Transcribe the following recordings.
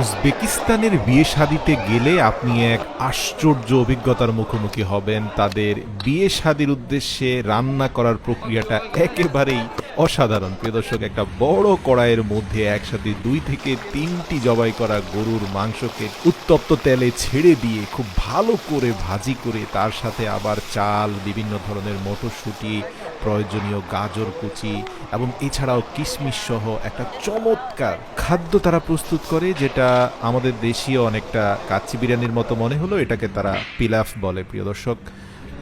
উজবেকিস্তানের বিয়ে শাদিতে গেলে আপনি এক আশ্চর্য অভিজ্ঞতার মুখোমুখি হবেন। তাদের বিয়ে শাদির উদ্দেশ্যে রান্না করার প্রক্রিয়াটা একেবারেই অসাধারণ। প্রিয় দর্শক, একটা বড় কড়াইয়ের মধ্যে একসাথে দুই থেকে তিনটি জবাই করা গরুর মাংসকে উত্তপ্ত তেলে ছেড়ে দিয়ে খুব ভালো করে ভাজি করে তার সাথে আবার চাল, বিভিন্ন ধরনের মটরশুঁটি প্রয়োজনীয় গাজর কুচি এবং এছাড়াও কিশমিশ সহ একটা চমৎকার খাদ্য তারা প্রস্তুত করে, যেটা আমাদের দেশীয় অনেকটা কাচ্চি বিরিয়ানির মতো মনে হলো, এটাকে তারা পিলাফ বলে। প্রিয় দর্শক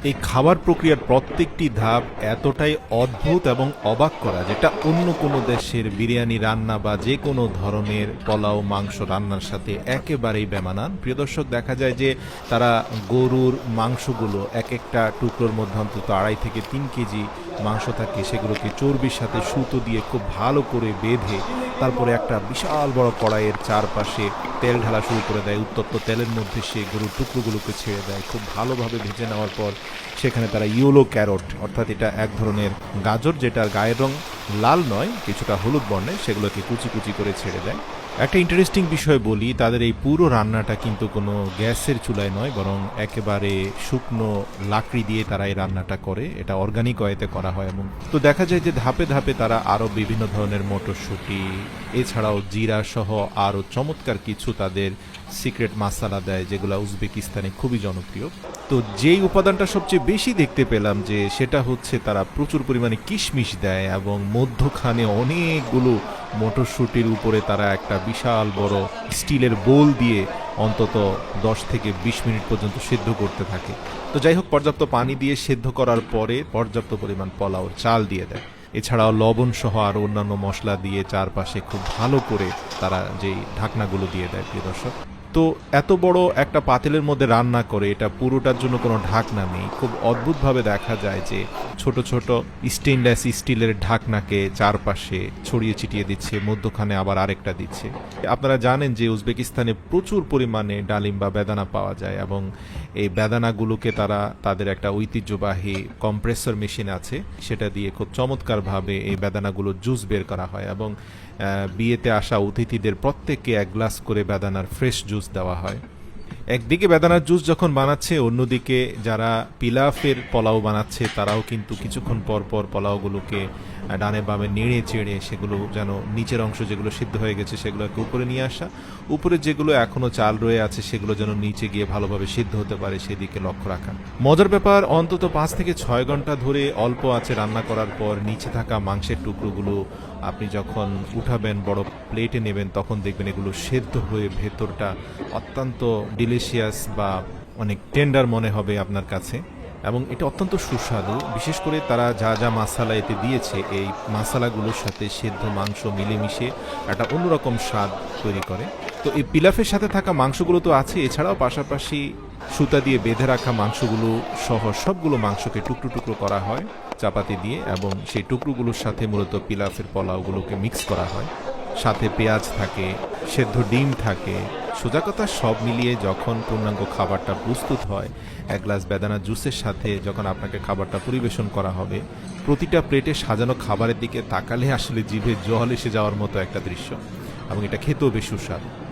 এই খাবার প্রক্রিয়ার প্রত্যেকটি ধাপ এতটাই অদ্ভুত এবং অবাক করা যেটা অন্য কোনো দেশের বিরিয়ানি রান্না বা যে কোনো ধরনের পোলাও, মাংস রান্নার সাথে একেবারেই বেমানান। প্রিয় দর্শক, দেখা যায় যে তারা গরুর মাংসগুলো এক একটা টুকরোর মধ্যে অন্তত আড়াই থেকে তিন কেজি মাংস থাকে, সেগুলোকে চর্বির সাথে সুতো দিয়ে খুব ভালো করে বেঁধে তারপরে একটা বিশাল বড় কড়াইয়ের চারপাশে তেল ঢালা শুরু করে দেয়। উত্তপ্ত তেলের মধ্যে সে গরুর টুকরোগুলোকে ছেড়ে দেয়। খুব ভালোভাবে ভেজে নেওয়ার পর সেখানে তারা ইয়েলো ক্যারট, অর্থাৎ এটা এক ধরনের গাজর, যেটার গায়ের রং লাল নয়, কিছুটা হলুদ বর্ণের, সেগুলোকে কুচি কুচি করে ছেড়ে দেয়। একটা ইন্টারেস্টিং বিষয় বলি, তাদের এই পুরো রান্নাটা কিন্তু কোনো গ্যাসের চুলায় নয়, বরং একেবারে শুকনো লাকড়ি দিয়ে তারা এই রান্নাটা করে। এটা অর্গানিক ওয়েতে করা হয় এবং তো দেখা যায় যে ধাপে ধাপে তারা আরও বিভিন্ন ধরনের মটরশুঁটি, এছাড়াও জিরা সহ আরও চমৎকার কিছু তাদের সিক্রেট মাসালা দেয়, যেগুলো উজবেকিস্তানে খুবই জনপ্রিয়। তো যেই উপাদানটা সবচেয়ে বেশি দেখতে পেলাম যে সেটা হচ্ছে তারা প্রচুর পরিমাণে কিশমিশ দেয় এবং মধ্যখানে অনেকগুলো মটরশুঁটির উপরে তারা একটা বিশাল বড় স্টিলের বোল দিয়ে অন্তত দশ থেকে বিশ মিনিট পর্যন্ত সিদ্ধ করতে থাকে। তো যাই হোক, পর্যাপ্ত পানি দিয়ে সেদ্ধ করার পরে পর্যাপ্ত পরিমাণ পোলাওর চাল দিয়ে দেয়। এছাড়াও লবণ সহ আরও অন্যান্য মশলা দিয়ে চারপাশে খুব ভালো করে তারা যেই ঢাকনাগুলো দিয়ে দেয়, প্রিয় দর্শক। তো এত বড় একটা পাতিলের মধ্যে রান্না করে, এটা পুরোটার জন্য কোনো ঢাকনা নেই, খুব অদ্ভুতভাবে দেখা যায় যে ছোট ছোট স্টেনলেস স্টিলের ঢাকনাকে চারপাশে ছড়িয়ে ছিটিয়ে দিচ্ছে, মধ্যখানে আবার আরেকটা দিচ্ছে। আপনারা জানেন যে উজবেকিস্তানে প্রচুর পরিমাণে ডালিম বা বেদানা পাওয়া যায় এবং এই বেদানাগুলোকে তারা তাদের একটা ঐতিহ্যবাহী কম্প্রেসর মেশিন আছে। সেটা দিয়ে খুব চমৎকারভাবে এই বেদানাগুলো জুস বের করা হয় এবং বিয়েতে আসা অতিথিদের প্রত্যেককে এক গ্লাস করে বেদানার ফ্রেশ জুস দেওয়া হয়। একদিকে বেদানার জুস যখন বানাচ্ছে, অন্যদিকে যারা পিলাফের পোলাও বানাচ্ছে, তারাও কিন্তু কিছুক্ষণ পর পর পোলাওগুলোকে ডানে বামে নেড়ে চেড়ে সেগুলো যেন নিচের অংশ যেগুলো সিদ্ধ হয়ে গেছে সেগুলোকে উপরে নিয়ে আসা। উপরে যেগুলো এখনও চাল রয়ে আছে, সেগুলো যেন নিচে গিয়ে ভালোভাবে সিদ্ধ হতে পারে সেদিকে লক্ষ্য রাখা। মজার ব্যাপার, অন্তত পাঁচ থেকে ছয় ঘণ্টা ধরে অল্প আছে রান্না করার পর নিচে থাকা মাংসের টুকরোগুলো আপনি যখন উঠাবেন, বড় প্লেটে নেবেন, তখন দেখবেন এগুলো সেদ্ধ হয়ে ভেতরটা অত্যন্ত ডিলিশিয়াস বা অনেক টেন্ডার মনে হবে আপনার কাছে। এবং এটা অত্যন্ত সুস্বাদু। বিশেষ করে তারা যা যা মশালা এতে দিয়েছে, এই মশালাগুলোর সাথে সেদ্ধ মাংস মিলেমিশে একটা অন্যরকম স্বাদ তৈরি করে। তো এই পিলাফের সাথে থাকা মাংসগুলো তো আছে। এছাড়াও পাশাপাশি সুতা দিয়ে বেঁধে রাখা মাংসগুলো সহ সবগুলো মাংসকে টুকরো টুকরো করা হয় চাপাতি দিয়ে এবং সেই টুকরোগুলোর সাথে মূলত পিলাফের পোলাওগুলোকে মিক্স করা হয়। সাথে পেঁয়াজ থাকে, সেদ্ধ ডিম থাকে। সোজা কথা সব মিলিয়ে যখন পূর্ণাঙ্গ খাবারটা প্রস্তুত হয়, এক গ্লাস বেদানা জুসের সাথে যখন আপনাকে খাবারটা পরিবেশন করা হবে, প্রতিটা প্লেটে সাজানো খাবারের দিকে তাকালে আসলে জিভে জল এসে যাওয়ার মতো একটা দৃশ্য। এবং এটা খেতেও বেশ সুস্বাদু।